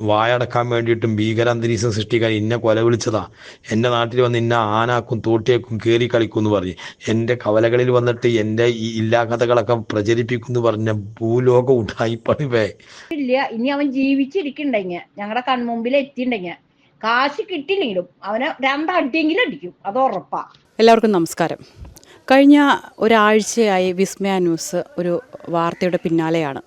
വായടക്കാൻ വേണ്ടിയിട്ടും ഭീകരാന്തരീക്ഷം സൃഷ്ടിക്കാൻ ഇന്നെ കൊല വിളിച്ചതാ. എന്റെ നാട്ടിൽ വന്ന് ഇന്ന ആനാക്കും തോട്ടിയേക്കും കയറി കളിക്കും എന്ന് പറഞ്ഞ്. എന്റെ കവലകളിൽ വന്നിട്ട് എന്റെ ഈ ഇല്ലാ കഥകളൊക്കെ പ്രചരിപ്പിക്കും എന്ന് പറഞ്ഞ ഭൂലോകം ഉണ്ടായി പണിവേ. ഇല്ല ഇനി അവൻ ജീവിച്ചിരിക്കണ്ടെങ്കിൽ ഞങ്ങളുടെ കൺമുമ്പിൽ എത്തിണ്ടെങ്കിൽ കാശ് കിട്ടില്ലെങ്കിലും അവനെ രണ്ടടിയെങ്കിലും അടിക്കും. അത് ഉറപ്പാ. എല്ലാവർക്കും നമസ്കാരം. കഴിഞ്ഞ ഒരാഴ്ചയായി വിസ്മയ ന്യൂസ് ഒരു വാർത്തയുടെ പിന്നാലെയാണ്.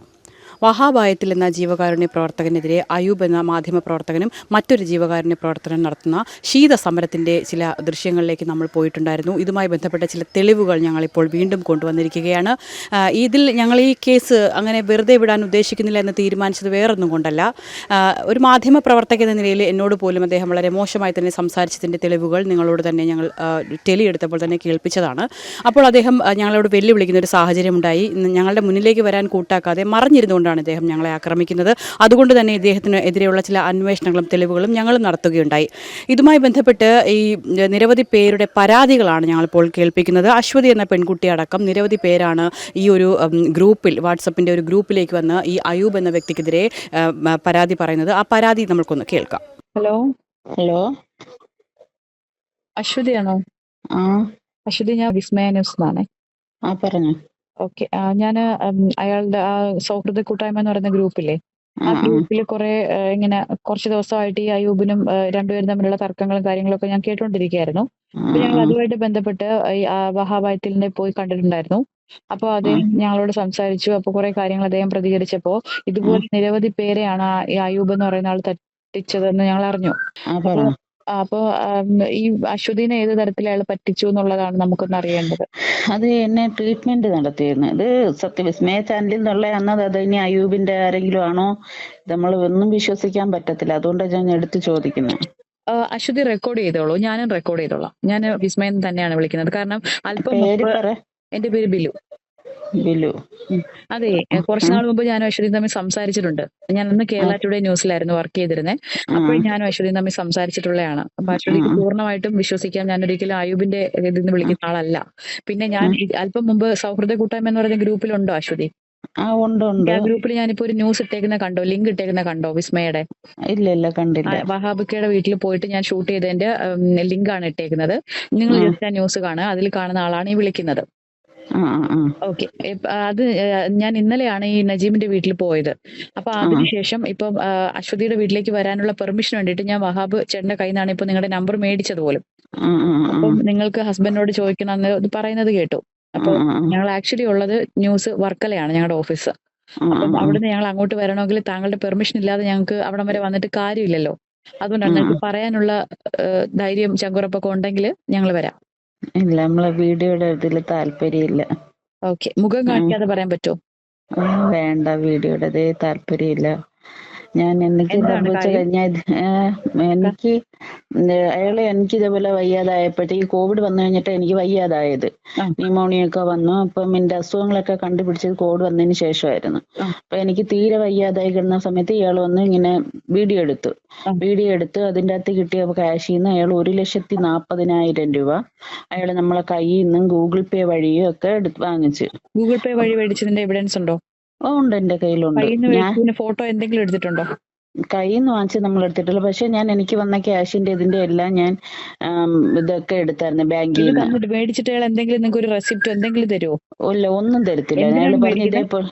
വഹാബായത്തിൽ എന്ന ജീവകാരുണ്യ പ്രവർത്തകനെതിരെ അയൂബ് എന്ന മാധ്യമ പ്രവർത്തകനും മറ്റൊരു ജീവകാരുണ്യ പ്രവർത്തനം നടത്തുന്ന ശീത സമരത്തിന്റെ ചില ദൃശ്യങ്ങളിലേക്ക് നമ്മൾ പോയിട്ടുണ്ടായിരുന്നു. ഇതുമായി ബന്ധപ്പെട്ട ചില തെളിവുകൾ ഞങ്ങളിപ്പോൾ വീണ്ടും കൊണ്ടുവന്നിരിക്കുകയാണ്. ഇതിൽ ഞങ്ങൾ ഈ കേസ് അങ്ങനെ വെറുതെ വിടാൻ ഉദ്ദേശിക്കുന്നില്ല എന്ന് തീരുമാനിച്ചത് വേറൊന്നും കൊണ്ടല്ല. ഒരു മാധ്യമ പ്രവർത്തക എന്ന നിലയിൽ എന്നോട് പോലും അദ്ദേഹം വളരെ മോശമായി തന്നെ സംസാരിച്ചതിന്റെ തെളിവുകൾ നിങ്ങളോട് തന്നെ ഞങ്ങൾ ടെലിയെടുത്തപ്പോൾ തന്നെ കേൾപ്പിച്ചതാണ്. അപ്പോൾ അദ്ദേഹം ഞങ്ങളോട് വെല്ലുവിളിക്കുന്ന ഒരു സാഹചര്യം ഉണ്ടായി ഞങ്ങളുടെ മുന്നിലേക്ക് വരാൻ കൂട്ടാക്കാതെ മറിഞ്ഞിരുന്നുകൊണ്ടാണ് ഇദ്ദേഹം ഞങ്ങളെ ആക്രമിക്കുന്നത്. അതുകൊണ്ട് തന്നെ ഇദ്ദേഹത്തിന് എതിരെയുള്ള ചില അന്വേഷണങ്ങളും തെളിവുകളും ഞങ്ങൾ നടത്തുകയുണ്ടായി. ഇതുമായി ബന്ധപ്പെട്ട് ഈ നിരവധി പേരുടെ പരാതികളാണ് ഞങ്ങളിപ്പോൾ കേൾപ്പിക്കുന്നത്. അശ്വതി എന്ന പെൺകുട്ടി അടക്കം നിരവധി പേരാണ് ഈ ഒരു ഗ്രൂപ്പിൽ വാട്സപ്പിന്റെ ഒരു ഗ്രൂപ്പിലേക്ക് വന്ന് ഈ അയൂബ് എന്ന വ്യക്തിക്കെതിരെ പരാതി പറയുന്നത്. ആ പരാതി നമ്മൾക്കൊന്ന് കേൾക്കാം. ഹലോ? ഹലോ? അശ്വതിയാണോ? ആ. അശ്വതി ഞാൻ വിസ്മയ ന്യൂസ് എന്നാണേ. ആ പറഞ്ഞു. ഓക്കെ. ഞാൻ അയാളുടെ ആ സൗഹൃദ കൂട്ടായ്മ എന്ന് പറയുന്ന ഗ്രൂപ്പില്ലേ? ആ, ഗ്രൂപ്പിൽ കുറെ ഇങ്ങനെ കുറച്ച് ദിവസമായിട്ട് ഈ അയൂബിനും രണ്ടുപേരും തമ്മിലുള്ള തർക്കങ്ങളും കാര്യങ്ങളൊക്കെ ഞാൻ കേട്ടോണ്ടിരിക്കുകയായിരുന്നു അപ്പൊ ഞങ്ങൾ അതുമായിട്ട് ബന്ധപ്പെട്ട് ഈ ആ വഹാബായത്തിലിനെ പോയി കണ്ടിട്ടുണ്ടായിരുന്നു. അപ്പൊ അദ്ദേഹം ഞങ്ങളോട് സംസാരിച്ചു. അപ്പൊ കുറെ കാര്യങ്ങൾ അദ്ദേഹം പ്രതികരിച്ചപ്പോ ഇതുപോലെ നിരവധി പേരെയാണ് ഈ അയൂബ് എന്ന് പറയുന്ന ആൾ തട്ടിച്ചതെന്ന് ഞങ്ങൾ അറിഞ്ഞു. അപ്പൊ ഈ അശ്വതിനെ ഏത് തരത്തിൽ അയാൾ പറ്റിച്ചു എന്നുള്ളതാണ് നമുക്കൊന്ന് അറിയേണ്ടത്. അത് എന്നെ ട്രീറ്റ്മെന്റ് നടത്തിയിരുന്നു. ഇത് സത്യവിസ്മയ ചാനലിൽ നിന്നുള്ളതാണത് അത് ഇനി അയൂബിന്റെ ആരെങ്കിലും ആണോ? നമ്മൾ ഒന്നും വിശ്വസിക്കാൻ പറ്റത്തില്ല. അതുകൊണ്ടാണ് ഞാൻ എടുത്തു ചോദിക്കുന്നത് അശ്വതി റെക്കോർഡ് ചെയ്തോളൂ. ഞാനും റെക്കോർഡ് ചെയ്തോളാം. ഞാൻ വിസ്മയം തന്നെയാണ് വിളിക്കുന്നത്. കാരണം അല്പം എന്റെ പേര് ബിലു. ബിലു. അതെ കുറച്ച് നാൾ മുമ്പ് ഞാനും അശ്വതിയും തമ്മിൽ സംസാരിച്ചിട്ടുണ്ട്. ഞാൻ അന്ന് കേരള ടുഡേ ന്യൂസിലായിരുന്നു വർക്ക് ചെയ്തിരുന്നത് അപ്പോൾ ഞാനും അശ്വതിയും തമ്മിൽ സംസാരിച്ചിട്ടുള്ളതാണ് അപ്പൊ അശ്വതിക്ക് പൂർണമായിട്ടും വിശ്വസിക്കാൻ ഞാൻ ഒരിക്കലും ആയുബിന്റെ ഇതിൽ നിന്ന് വിളിക്കുന്ന ആളല്ല. പിന്നെ ഞാൻ അല്പം മുമ്പ് സൗഹൃദ കൂട്ടായ്മ എന്ന് പറയുന്ന ഗ്രൂപ്പിലുണ്ടോ അശ്വതി? ആ ഉണ്ട് ഉണ്ട്. ആ ഗ്രൂപ്പിൽ ഞാനിപ്പോ ഒരു ന്യൂസ് ഇട്ടേക്കുന്ന കണ്ടോ? ലിങ്ക് ഇട്ടേക്കുന്ന കണ്ടോ വിസ്മയുടെ ഇല്ല ഇല്ല കണ്ടില്ല. വഹാബിക്കയുടെ വീട്ടിൽ പോയിട്ട് ഞാൻ ഷൂട്ട് ചെയ്തതിന്റെ ലിങ്ക് ആണ് ഇട്ടേക്കുന്നത്. നിങ്ങൾ ജസ്റ്റ് ആ ന്യൂസ് കാണുക. അതിൽ കാണുന്ന ആളാണ് ഈ വിളിക്കുന്നത്. ഓക്കെ. അത് ഞാൻ ഇന്നലെയാണ് ഈ നജീമിന്റെ വീട്ടിൽ പോയത്. അപ്പൊ അതിനുശേഷം ഇപ്പൊ അശ്വതിയുടെ വീട്ടിലേക്ക് വരാനുള്ള പെർമിഷൻ വേണ്ടിട്ട് ഞാൻ വഹാബ് ചേട്ടന്റെ കയ്യിൽ നിന്നാണ് ഇപ്പൊ നിങ്ങളുടെ നമ്പർ മേടിച്ചത് പോലും. അപ്പം നിങ്ങൾക്ക് ഹസ്ബൻഡിനോട് ചോദിക്കണം എന്ന് പറയുന്നത് കേട്ടു. അപ്പൊ ഞങ്ങൾ ആക്ച്വലി ഉള്ളത് ന്യൂസ് വർക്കലയാണ് ഞങ്ങളുടെ ഓഫീസ്. അപ്പം അവിടുന്ന് ഞങ്ങൾ അങ്ങോട്ട് വരണമെങ്കിൽ താങ്കളുടെ പെർമിഷൻ ഇല്ലാതെ ഞങ്ങൾക്ക് അവിടം വരെ വന്നിട്ട് കാര്യമില്ലല്ലോ. അതുകൊണ്ടാണ് ഞങ്ങൾക്ക് പറയാനുള്ള ധൈര്യം ചങ്കുറപ്പൊക്കെ ഉണ്ടെങ്കിൽ ഞങ്ങൾ വരാം. ഇല്ല നമ്മളെ വീഡിയോയുടെ ഇതിൽ താല്പര്യമില്ല. ഓക്കെ. മുഖം കാണിക്കാതെ പറയാൻ പറ്റുമോ വേണ്ട വീഡിയോയുടെ താല്പര്യമില്ല. ഞാൻ എനിക്ക് സംഭവിച്ച? കഴിഞ്ഞ എനിക്ക് അയാളെ എനിക്ക് ഇതേപോലെ വയ്യാതായപ്പോഴത്തേക്ക് കോവിഡ് വന്നു കഴിഞ്ഞിട്ട് എനിക്ക് വയ്യാതായത്. ന്യൂമോണിയ ഒക്കെ വന്നു. അപ്പം എന്റെ അസുഖങ്ങളൊക്കെ കണ്ടുപിടിച്ചത് കോവിഡ് വന്നതിന് ശേഷമായിരുന്നു. അപ്പൊ എനിക്ക് തീരെ വയ്യാതായി കിടന്ന സമയത്ത് ഇയാൾ വന്ന് ഇങ്ങനെ വീഡിയോ എടുത്തു. വീഡിയോ എടുത്ത് അതിന്റെ അകത്ത് കിട്ടിയ കാശിൽ നിന്ന് അയാൾ ഒരു ലക്ഷത്തി നാപ്പതിനായിരം രൂപ അയാൾ നമ്മളെ കയ്യിൽ നിന്നും ഗൂഗിൾ പേ വഴിയും ഒക്കെ എടുത്ത് വാങ്ങിച്ചു. ഗൂഗിൾ പേ വഴി മേടിച്ചതിന്റെ എവിഡൻസ് ഉണ്ടോ? ഉണ്ട് എന്റെ കയ്യിലുണ്ട്. ഫോട്ടോ എന്തെങ്കിലും എടുത്തിട്ടുണ്ടോ? കയ്യിൽ നിന്ന് വാങ്ങിച്ച് നമ്മൾ എടുത്തിട്ടില്ല പക്ഷെ ഞാൻ എനിക്ക് വന്ന ക്യാഷിന്റെ ഇതിന്റെ എല്ലാം ഞാൻ ഇതൊക്കെ എടുത്തായിരുന്നു ബാങ്കിൽ മേടിച്ചിട്ട് അയാൾ എന്തെങ്കിലും നിങ്ങൾക്ക് ഒരു റെസിപ്റ്റ് എന്തെങ്കിലും തരുമോ ഇല്ല ഒന്നും തരത്തില്ല. അയാൾ അയാൾ പറഞ്ഞു? ഇതേപോലെ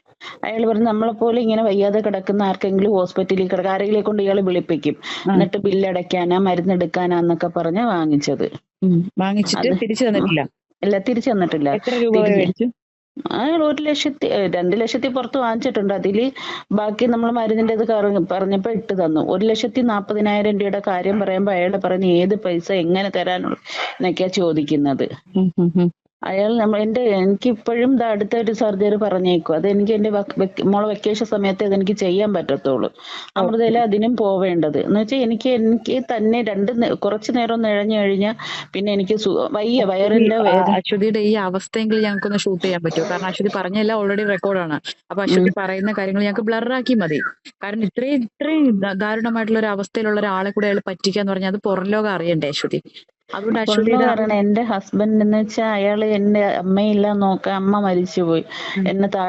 അയാൾ പറഞ്ഞു നമ്മളെ പോലെ ഇങ്ങനെ വയ്യാതെ കിടക്കുന്ന ആർക്കെങ്കിലും ഹോസ്പിറ്റലിൽ കിടക്കുക ആരെങ്കിലും കൊണ്ട് ഇയാൾ വിളിപ്പിക്കും. എന്നിട്ട് ബില്ലടയ്ക്കാനാ മരുന്ന് എടുക്കാനാന്നൊക്കെ പറഞ്ഞ് വാങ്ങിച്ചത്. വാങ്ങിച്ചിട്ട് തിരിച്ചു തന്നിട്ടില്ല? ഇല്ല തിരിച്ചു തന്നിട്ടില്ല. എത്ര രൂപ മേടിച്ചു? അയാൾ ഒരു ലക്ഷത്തി രണ്ട് ലക്ഷത്തി പുറത്ത് വാങ്ങിച്ചിട്ടുണ്ട്. അതിൽ ബാക്കി നമ്മൾ മരുന്നിന്റെ ഇത് പറഞ്ഞപ്പോൾ പറഞ്ഞപ്പോ ഇട്ട് തന്നു. ഒരു ലക്ഷത്തി നാപ്പതിനായിരം രൂപയുടെ കാര്യം പറയുമ്പോ അയാൾ പറയുന്ന ഏത് പൈസ എങ്ങനെ തരാനുള്ള എന്നൊക്കെയാ ചോദിക്കുന്നത്. അയാൾ നമ്മ എന്റെ എനിക്ക് ഇപ്പോഴും ദാ അടുത്ത ഒരു സർജറി പറഞ്ഞേക്കും. അത് എനിക്ക് എന്റെ മോളെ വെക്കേഷൻ സമയത്ത് അതെനിക്ക് ചെയ്യാൻ പറ്റത്തുള്ളൂ. അമൃതയില അതിനും പോവേണ്ടത്. എന്ന് വെച്ചാൽ എനിക്ക് എനിക്ക് തന്നെ രണ്ട് കുറച്ച് നേരം നിഴഞ്ഞു കഴിഞ്ഞാ കഴിഞ്ഞാൽ പിന്നെ എനിക്ക് വയ്യ വയറിന്റെ അശ്വതിയുടെ ഈ അവസ്ഥയെങ്കിലും ഞങ്ങൾക്കൊന്ന് ഷൂട്ട് ചെയ്യാൻ പറ്റുമോ? കാരണം അശ്വതി പറഞ്ഞല്ല ഓൾറെഡി റെക്കോർഡാണ് അപ്പൊ അശ്വതി പറയുന്ന കാര്യങ്ങൾ ഞങ്ങൾക്ക് ബ്ലറാക്കി മതി. കാരണം ഇത്രയും ഇത്രയും ദാരുണമായിട്ടുള്ള ഒരു അവസ്ഥയിലുള്ള ഒരാളെ കൂടെ അയാൾ പറ്റിക്കാന്ന് പറഞ്ഞാൽ അത് പുറം ലോകം അറിയണ്ടേ അശ്വതി? പറയണ എന്റെ ഹസ്ബൻഡ് എന്ന് വെച്ചാൽ അയാൾ എന്റെ അമ്മയില്ല നോക്കാൻ അമ്മ മരിച്ചുപോയി. എന്നെ താ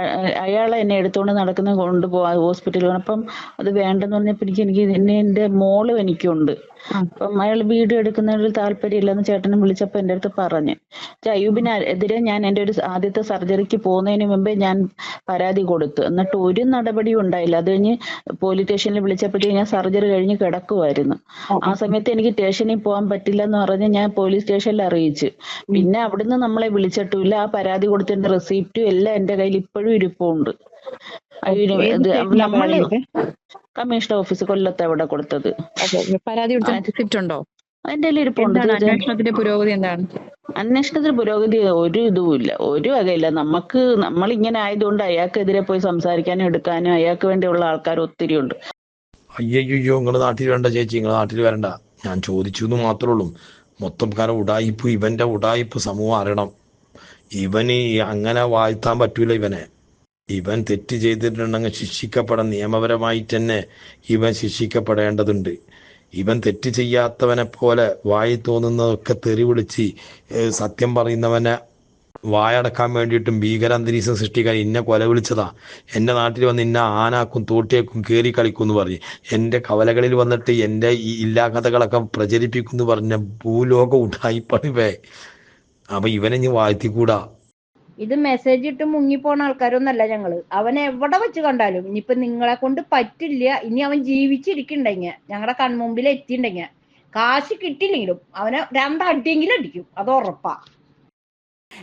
അയാളെ എന്നെ എടുത്തോണ്ട് നടക്കുന്ന കൊണ്ടുപോവാ ഹോസ്പിറ്റലിൽ അപ്പം അത് വേണ്ടെന്ന് പറഞ്ഞപ്പോ എനിക്ക് എനിക്ക് എന്നെ എന്റെ മോൾ എനിക്കുണ്ട്. അപ്പം അയാൾ വീഡിയോ എടുക്കുന്നതിൽ താല്പര്യമില്ലെന്ന് ചേട്ടനെ വിളിച്ചപ്പോൾ എന്റെ അടുത്ത് പറഞ്ഞു. അയ്യൂബിന് എതിരെ ഞാൻ എന്റെ ഒരു ആദ്യത്തെ സർജറിക്ക് പോകുന്നതിന് മുമ്പേ ഞാൻ പരാതി കൊടുത്തു. എന്നിട്ട് ഒരു നടപടിയും ഉണ്ടായില്ല. അത് കഴിഞ്ഞ് പോലീസ് സ്റ്റേഷനിൽ വിളിച്ചപ്പോഴത്തേക്ക് ഞാൻ സർജറി കഴിഞ്ഞ് കിടക്കുമായിരുന്നു ആ സമയത്ത് എനിക്ക് സ്റ്റേഷനിൽ പോകാൻ പറ്റില്ല എന്ന് പറഞ്ഞ് ഞാൻ പോലീസ് സ്റ്റേഷനിൽ അറിയിച്ചു. പിന്നെ അവിടുന്ന് നമ്മളെ വിളിച്ചിട്ടുമില്ല. ആ പരാതി കൊടുത്തതിന്റെ റെസിപ്റ്റും എല്ലാം എന്റെ കയ്യിൽ ഇപ്പോഴും ഇരിപ്പുണ്ട്. അയ്യോ, പരാതി കമ്മീഷണർ ഓഫീസ് കൊല്ലത്ത് എവിടെ കൊടുത്തത്. പരാതി ഉണ്ടോ അതിന്റെ ഇരിപ്പുണ്ട്. അന്വേഷണത്തിന്റെ പുരോഗതി എന്താണ്? അന്വേഷണത്തിൽ പുരോഗതി ഒരു ഇതുമില്ല ഒരു വകയില്ല. നമുക്ക് നമ്മൾ ഇങ്ങനെ ആയതുകൊണ്ട് അയാൾക്കെതിരെ പോയി സംസാരിക്കാനും എടുക്കാനും അയാൾക്ക് വേണ്ടിയുള്ള ആൾക്കാർ ഒത്തിരി ഉണ്ട്. അയ്യയ്യോ നിങ്ങൾ നാട്ടിൽ വരണ്ട ചേച്ചി. നിങ്ങൾ നാട്ടിൽ വരണ്ട. ഞാൻ ചോദിച്ചു എന്ന് മാത്രമേ ഉള്ളൂ. മൊത്തം കാരണം ഉടായിപ്പ് ഇവന്റെ ഉടായിപ്പ് സമൂഹം അറിയണം. ഇവന് അങ്ങനെ വാഴ്ത്താൻ പറ്റൂല ഇവനെ. ഇവൻ തെറ്റ് ചെയ്തിട്ടുണ്ടെങ്കിൽ ശിക്ഷിക്കപ്പെടാൻ നിയമപരമായി തന്നെ ഇവൻ ശിക്ഷിക്കപ്പെടേണ്ടതുണ്ട്. ഇവൻ തെറ്റ് ചെയ്യാത്തവനെ പോലെ വായി തോന്നുന്നതൊക്കെ തെറി വിളിച്ച് സത്യം പറയുന്നവനെ വായടക്കാൻ വേണ്ടിയിട്ടും ഭീകരാന്തരീക്ഷം സൃഷ്ടിക്കാൻ ഇന്നെ കൊല വിളിച്ചതാ. എന്റെ നാട്ടിൽ വന്ന് ഇന്ന ആനാക്കും തോട്ടിയേക്കും കയറി കളിക്കും എന്ന് പറഞ്ഞ്. എന്റെ കവലകളിൽ വന്നിട്ട് എന്റെ ഈ ഇല്ലാ കഥകളൊക്കെ പ്രചരിപ്പിക്കും എന്ന് പറഞ്ഞ ഭൂലോക ഉടായിപ്പണിവേ അപ്പൊ ഇവനെ ഞാൻ വാഴ്ത്തിക്കൂടാ. ഇത് മെസ്സേജ് ഇട്ട് മുങ്ങിപ്പോണ ആൾക്കാരൊന്നല്ല ഞങ്ങൾ. അവൻ എവിടെ വെച്ച് കണ്ടാലും ഇനിയിപ്പൊ നിങ്ങളെ കൊണ്ട് പറ്റില്ല. ഇനി അവൻ ജീവിച്ചിരിക്കണ്ടെങ്കിൽ ഞങ്ങളുടെ കൺമുമ്പിൽ എത്തിണ്ടെങ്കിൽ കാശ് കിട്ടില്ലെങ്കിലും അവനെ രണ്ടടിയെങ്കിലും അടിക്കും. അത് ഉറപ്പാ.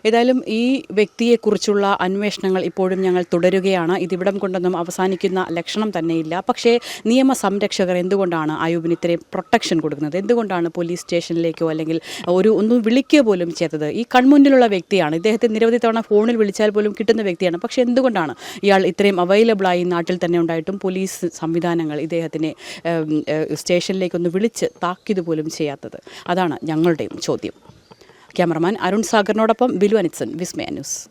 ഏതായാലും ഈ വ്യക്തിയെക്കുറിച്ചുള്ള അന്വേഷണങ്ങൾ ഇപ്പോഴും ഞങ്ങൾ തുടരുകയാണ്. ഇതിവിടം കൊണ്ടൊന്നും അവസാനിക്കുന്ന ലക്ഷണം തന്നെയില്ല. പക്ഷേ നിയമ സംരക്ഷകർ എന്തുകൊണ്ടാണ് അയൂബിന് ഇത്രയും പ്രൊട്ടക്ഷൻ കൊടുക്കുന്നത്? എന്തുകൊണ്ടാണ് പോലീസ് സ്റ്റേഷനിലേക്കോ അല്ലെങ്കിൽ ഒരു ഒന്നും വിളിക്കുക പോലും ചെയ്തത് ഈ കൺമുന്നിലുള്ള വ്യക്തിയാണ്. ഇദ്ദേഹത്തെ നിരവധി തവണ ഫോണിൽ വിളിച്ചാൽ പോലും കിട്ടുന്ന വ്യക്തിയാണ്. പക്ഷേ എന്തുകൊണ്ടാണ് ഇയാൾ ഇത്രയും അവൈലബിളായി നാട്ടിൽ തന്നെ ഉണ്ടായിട്ടും പോലീസ് സംവിധാനങ്ങൾ ഇദ്ദേഹത്തിനെ സ്റ്റേഷനിലേക്കൊന്ന് വിളിച്ച് താക്കീത് പോലും ചെയ്യാത്തത്? അതാണ് ഞങ്ങളുടെയും ചോദ്യം. ക്യാമറമാൻ അരുൺ സാഗറിനോടൊപ്പം ബിലു അനിത്സൺ വിസ്മയ ന്യൂസ്.